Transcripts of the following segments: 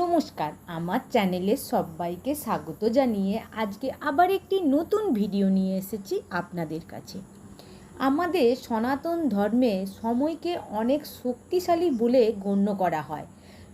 নমস্কার, আমার চ্যানেলে সবাইকে স্বাগত জানিয়ে আজকে আবার একটি নতুন ভিডিও নিয়ে এসেছি আপনাদের কাছে। আমাদের সনাতন ধর্মে সময়কে অনেক শক্তিশালী বলে গণ্য করা হয়।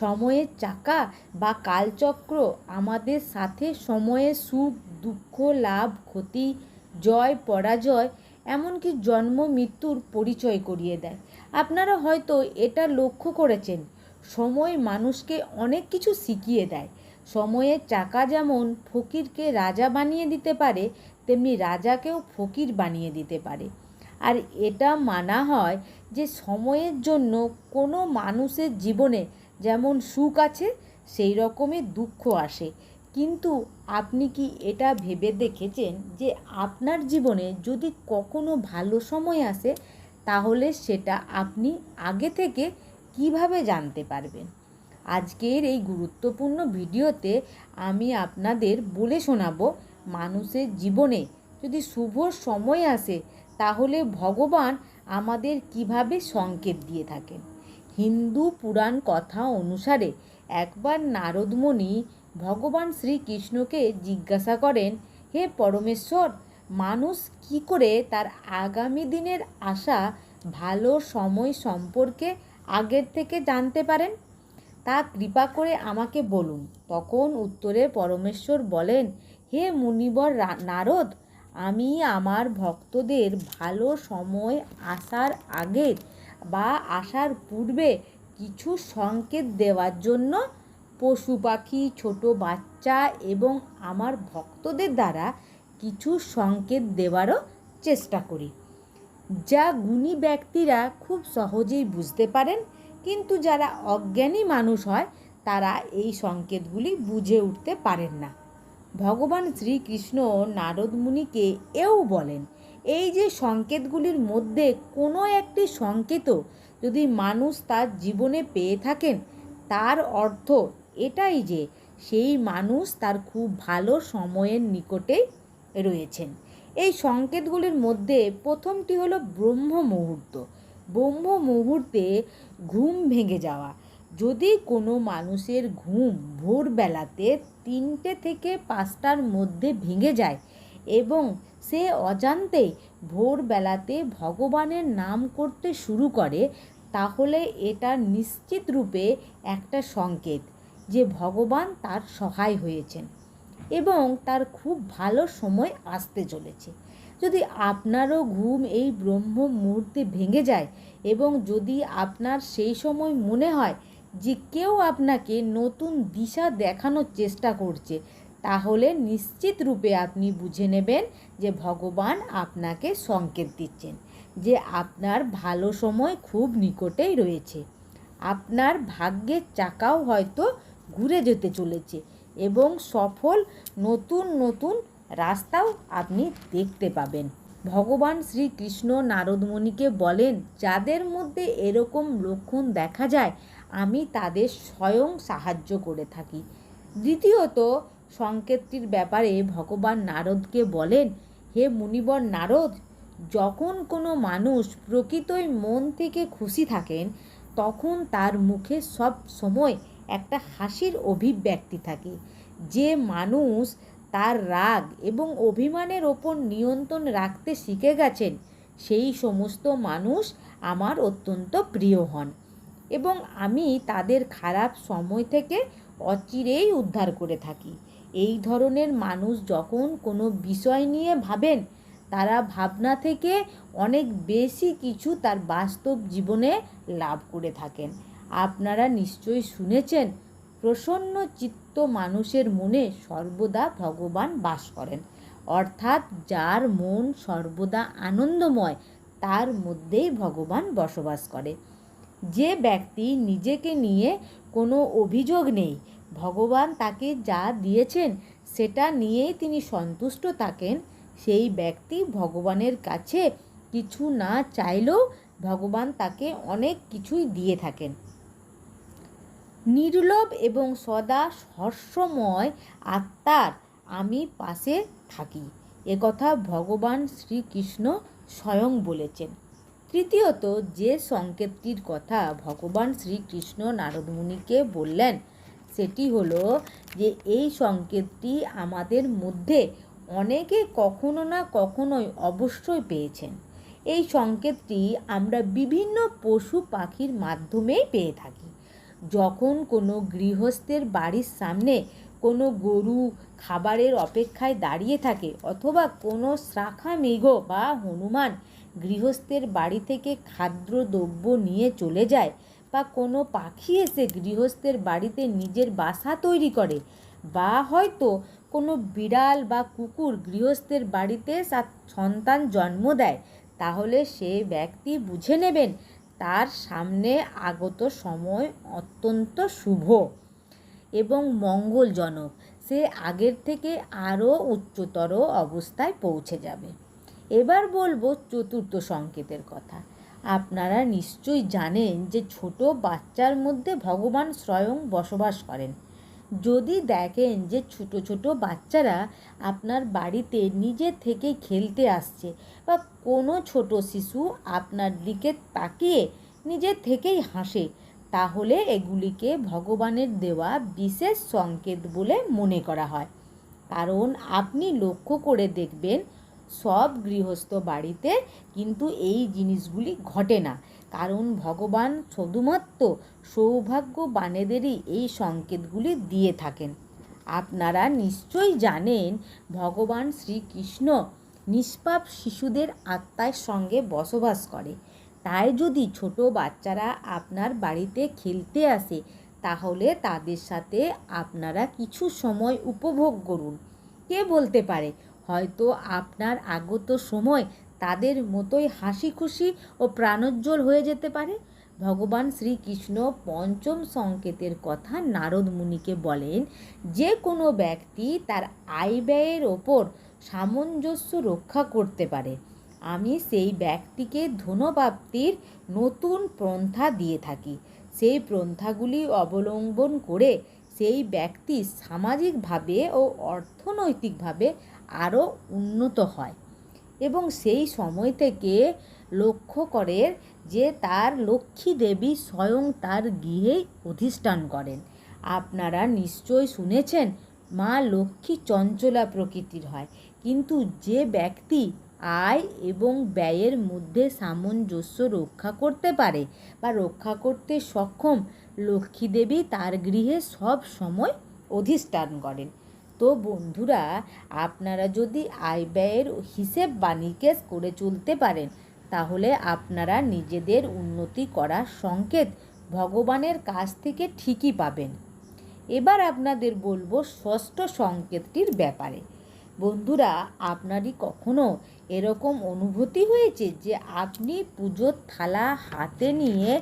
সময়ের চাকা বা কালচক্র আমাদের সাথে সময়ের সুখ, দুঃখ, লাভ, ক্ষতি, জয়, পরাজয়, এমনকি জন্ম, মৃত্যুর পরিচয় করিয়ে দেয়। আপনারা হয়তো এটা লক্ষ্য করেছেন সময় মানুষকে অনেক কিছু শিখিয়ে দেয়। সময়ের চাকা যেমন ফকিরকে রাজা বানিয়ে দিতে পারে, তেমনি রাজাকেও ফকির বানিয়ে দিতে পারে। আর এটা মানা হয় যে সময়ের জন্য কোনো মানুষের জীবনে যেমন সুখ আছে, সেই রকমই দুঃখ আসে। কিন্তু আপনি কি এটা ভেবে দেখেছেন যে আপনার জীবনে যদি কখনো ভালো সময় আসে, তাহলে সেটা আপনি আগে থেকে কীভাবে জানতে পারবেন? আজকের এই গুরুত্বপূর্ণ ভিডিওতে আমি আপনাদের বলে শোনাবো, মানুষের জীবনে যদি শুভ সময় আসে, তাহলে ভগবান আমাদের কীভাবে সংকেত দিয়ে থাকেন? হিন্দু পুরাণ কথা অনুসারে একবার নারদমণি ভগবান শ্রীকৃষ্ণকে জিজ্ঞাসা করেন, হে পরমেশ্বর, মানুষ কি করে তার আগামী দিনের আশা ভালো সময় সম্পর্কে আগের থেকে জানতে পারেন? তা কৃপা করে আমাকে বলুন। তখন উত্তরে পরমেশ্বর বলেন, হে মুনিবর নারদ, আমি আমার ভক্তদের ভালো সময় আসার আগের বা আসার পূর্বে কিছু সংকেত দেওয়ার জন্য পশু পাখি, ছোট বাচ্চা এবং আমার ভক্তদের দ্বারা কিছু সংকেত দেওয়ারও চেষ্টা করি। যা গুণী ব্যক্তিরা খুব সহজেই বুঝতে পারেন, কিন্তু যারা অজ্ঞানী মানুষ হয়, তারা এই সংকেতগুলি বুঝে উঠতে পারেন না। ভগবান শ্রীকৃষ্ণ নারদ মুনিকে এও বলেন, এই যে সংকেতগুলির মধ্যে কোনো একটি সংকেতও যদি মানুষ তার জীবনে পেয়ে থাকেন, তার অর্থ এটাই যে সেই মানুষ তার খুব ভালো সময়ের নিকটেই রয়েছেন। এই সংকেতগুলির মধ্যে প্রথমটি হলো ব্রহ্ম মুহূর্ত। ব্রহ্ম মুহূর্তে ঘুম ভেঙে যাওয়া। যদি কোনো মানুষের ঘুম ভোরবেলাতে তিনটে থেকে পাঁচটার মধ্যে ভেঙে যায় এবং সে অজান্তেই ভোরবেলাতে ভগবানের নাম করতে শুরু করে, তাহলে এটা নিশ্চিত রূপে একটা সংকেত যে ভগবান তার সহায় হয়েছেন। এবং তার খুব ভালো সময় আসতে চলেছে। যদি আপনারও ঘুম এই ব্রহ্ম মুহূর্তে ভেঙে যায় এবং যদি আপনার সেই সময় মনে হয় যে কেউ আপনাকে নতুন দিশা দেখানোর চেষ্টা করছে, তাহলে নিশ্চিত রূপে আপনি বুঝে নেবেন যে ভগবান আপনাকে সংকেত দিচ্ছেন যে আপনার ভালো সময় খুব নিকটেই রয়েছে। আপনার ভাগ্যের চাকাও হয়তো ঘুরে যেতে চলেছে। এবং সফল নতুন নতুন রাস্তাও আপনি দেখতে পাবেন। ভগবান শ্রীকৃষ্ণ নারদমণিকে বলেন, যাদের মধ্যে এরকম লক্ষণ দেখা যায়, আমি তাদের স্বয়ং সাহায্য করে থাকি। দ্বিতীয়ত, সংকেতটির ব্যাপারে ভগবান নারদকে বলেন, হে মুনিবর নারদ, যখন কোনো মানুষ প্রকৃতই মন থেকে খুশি থাকেন, তখন তার মুখে সব সময় একটা হাসির অভিব্যক্তি থাকে। যে মানুষ তার রাগ এবং অভিমানের ওপর নিয়ন্ত্রণ রাখতে শিখে গেছেন, সেই সমস্ত মানুষ আমার অত্যন্ত প্রিয় হন এবং আমি তাদের খারাপ সময় থেকে অচিরেই উদ্ধার করে থাকি। এই ধরনের মানুষ যখন কোনো বিষয় নিয়ে ভাবেন, তারা ভাবনা থেকে অনেক বেশি কিছু তার বাস্তব জীবনে লাভ করে থাকেন। আপনারা নিশ্চয়ই শুনেছেন, প্রসন্ন চিত্ত মানুষের মনে সর্বদা ভগবান বাস করেন। অর্থাৎ যার মন সর্বদা আনন্দময়, তার মধ্যেই ভগবান বসবাস করে। যে ব্যক্তি নিজেকে নিয়ে কোনো অভিযোগ নেই, ভগবান তাকে যা দিয়েছেন, সেটা নিয়েই তিনি সন্তুষ্ট থাকেন, সেই ব্যক্তি ভগবানের কাছে কিছু না চাইলেও ভগবান তাকে অনেক কিছুই দিয়ে থাকেন। নির্লোভ এবং সদা হর্ষময় আত্মার আমি পাশে থাকি। একথা ভগবান শ্রীকৃষ্ণ স্বয়ং বলেছেন। তৃতীয়ত, যে সংকেতটির কথা ভগবান শ্রীকৃষ্ণ নারদমুনিকে বললেন, সেটি হলো যে এই সংকেতটি আমাদের মধ্যে অনেকে কখনো না কখনোই অবশ্যই পেয়েছেন। এই সংকেতটি আমরা বিভিন্ন পশু পাখির মাধ্যমেই পেয়ে থাকি। যখন কোনো গৃহস্থের বাড়ির সামনে কোনো গরু খাবারের অপেক্ষায় দাঁড়িয়ে থাকে অথবা কোনো শাখা মেঘ বা হনুমান গৃহস্থের বাড়ি থেকে খাদ্যদ্রব্য নিয়ে চলে যায় বা কোনো পাখি এসে গৃহস্থের বাড়িতে নিজের বাসা তৈরি করে বা হয়তো কোনো বিড়াল বা কুকুর গৃহস্থের বাড়িতে সন্তান জন্ম দেয়, তাহলে সে ব্যক্তি বুঝে নেবেন তার সামনে আগত সময় অত্যন্ত শুভ এবং মঙ্গলজনক। সে আগের থেকে আরও উচ্চতর অবস্থায় পৌঁছে যাবে। এবার বলব চতুর্থ সংকেতের কথা। আপনারা নিশ্চয়ই জানেন যে ছোট বাচ্চার মধ্যে ভগবান স্বয়ং বসবাস করেন। যদি দেখেন যে ছোট ছোট বাচ্চারা আপনার বাড়িতে নিজে থেকে খেলতে আসছে বা কোনো ছোট শিশু আপনার দিকে তাকিয়ে নিজে থেকেই হাসে, তাহলে এগুলিকে ভগবানের দেওয়া বিশেষ সংকেত বলে মনে করা হয়। কারণ আপনি লক্ষ্য করে দেখবেন, সব গৃহস্থ বাড়িতে কিন্তু এই জিনিসগুলি ঘটে না। কারণ ভগবান শুধুমাত্র সৌভাগ্যবানেদেরই এই সংকেতগুলি দিয়ে থাকেন। আপনারা নিশ্চয়ই জানেন, ভগবান শ্রীকৃষ্ণ নিষ্পাপ শিশুদের আত্মার সঙ্গে বসবাস করে। তাই যদি ছোট বাচ্চারা আপনার বাড়িতে খেলতে আসে, তাহলে তাদের সাথে আপনারা কিছু সময় উপভোগ করুন। কে বলতে পারে? হয়তো আপনার আগত সময় তাদের মতোই হাসি খুশি ও প্রাণোজ্জ্বল হয়ে যেতে পারে। ভগবান শ্রীকৃষ্ণ পঞ্চম সংকেতের কথা নারদ মুনিকে বলেন, যে কোনো ব্যক্তি তার আয় ব্যয়ের ওপর সামঞ্জস্য রক্ষা করতে পারে। আমি সেই ব্যক্তিকে ধনপ্রাপ্তির নতুন পন্থা দিয়ে থাকি। সেই পন্থাগুলি অবলম্বন করে সেই ব্যক্তি সামাজিকভাবে ও অর্থনৈতিকভাবে আরও উন্নত হয়। এবং সেই সময় থেকে লক্ষ্য করে যে তার লক্ষ্মী দেবী স্বয়ং তার গৃহেই অধিষ্ঠান করেন। আপনারা নিশ্চয় শুনেছেন, মা লক্ষ্মী চঞ্চলা প্রকৃতির হয়। কিন্তু যে ব্যক্তি আয় এবং ব্যয়ের মধ্যে সামঞ্জস্য রক্ষা করতে পারে বা রক্ষা করতে সক্ষম, লক্ষ্মী দেবী তার গৃহে সব সময় অধিষ্ঠান করেন। তো বন্ধুরা, আপনারা যদি আয় ব্যয়ের হিসেব বা নিকেশ করে চলতে পারেন, তাহলে আপনারা নিজেদের উন্নতি করার সংকেত ভগবানের কাছ থেকে ঠিকই পাবেন। এবার আপনাদের বলব ষষ্ঠ সংকেতটির ব্যাপারে। বন্ধুরা, আপনারই কখনো এরকম অনুভূতি হয়েছে যে আপনি পুজোর থালা হাতে নিয়ে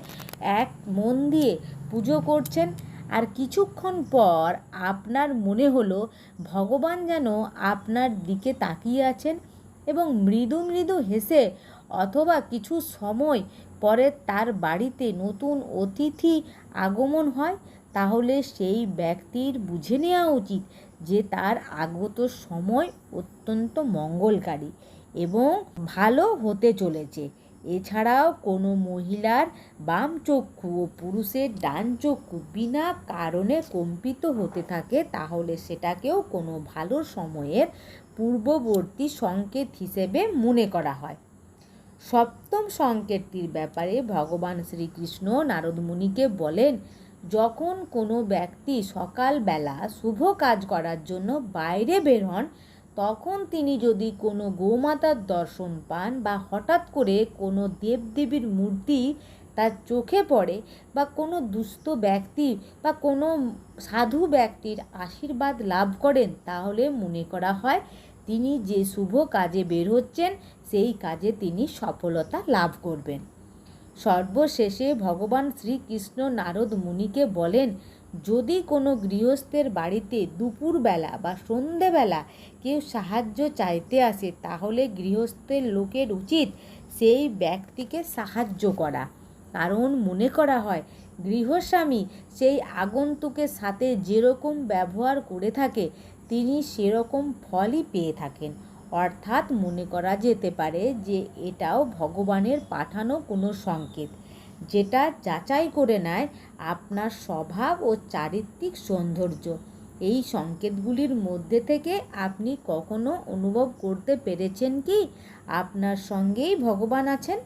এক মন দিয়ে পুজো করছেন? আর কিছুক্ষণ পর আপনার মনে হলো ভগবান যেন আপনার দিকে তাকিয়ে আছেন এবং মৃদু মৃদু হেসে অথবা কিছু সময় পরে তার বাড়িতে নতুন অতিথি আগমন হয়, তাহলে সেই ব্যক্তির বুঝে নেওয়া উচিত যে তার আগত সময় অত্যন্ত মঙ্গলকারী এবং ভালো হতে চলেছে। এছাড়াও কোনো মহিলার বাম চক্ষু ও পুরুষের ডান চক্ষু বিনা কারণে কম্পিত হতে থাকে, তাহলে সেটাকেও কোনো ভালো সময়ের পূর্ববর্তী সংকেত হিসেবে মনে করা হয়। সপ্তম সংকেতটির ব্যাপারে ভগবান শ্রীকৃষ্ণ নারদ মুনিকে বলেন, যখন কোনো ব্যক্তি সকালবেলা শুভ কাজ করার জন্য বাইরে বের হন তখন তিনি যদি কোনো গোমাতার দর্শন পান বা হঠাৎ করে কোনো দেবদেবীর মূর্তি তার চোখে পড়ে বা কোনো দুস্থ ব্যক্তি বা কোনো সাধু ব্যক্তির আশীর্বাদ লাভ করেন, তাহলে মনে করা হয় তিনি যে শুভ কাজে বের হচ্ছেন, সেই কাজে তিনি সফলতা লাভ করবেন। সর্বশেষে ভগবান শ্রীকৃষ্ণ নারদ মুনিকে বলেন যদি কোনো গৃহস্থের বাড়িতে দুপুরবেলা বা সন্ধেবেলা কেউ সাহায্য চাইতে আসে, তাহলে গৃহস্থের লোকের উচিত সেই ব্যক্তিকে সাহায্য করা। কারণ মনে করা হয়, গৃহস্বামী সেই আগন্তুকের সাথে যেরকম ব্যবহার করে থাকে, তিনি সেরকম ফলই পেয়ে থাকেন। অর্থাৎ মনে করা যেতে পারে যে, এটাও ভগবানের পাঠানো কোনো সংকেত। যেটা যাচাই করে নেয় আপনার স্বভাব ও চারিত্রিক সৌন্দর্য। এই সংকেতগুলির মধ্যে থেকে আপনি কখনো অনুভব করতে পেরেছেন কি? আপনার সঙ্গেই ভগবান আছেন?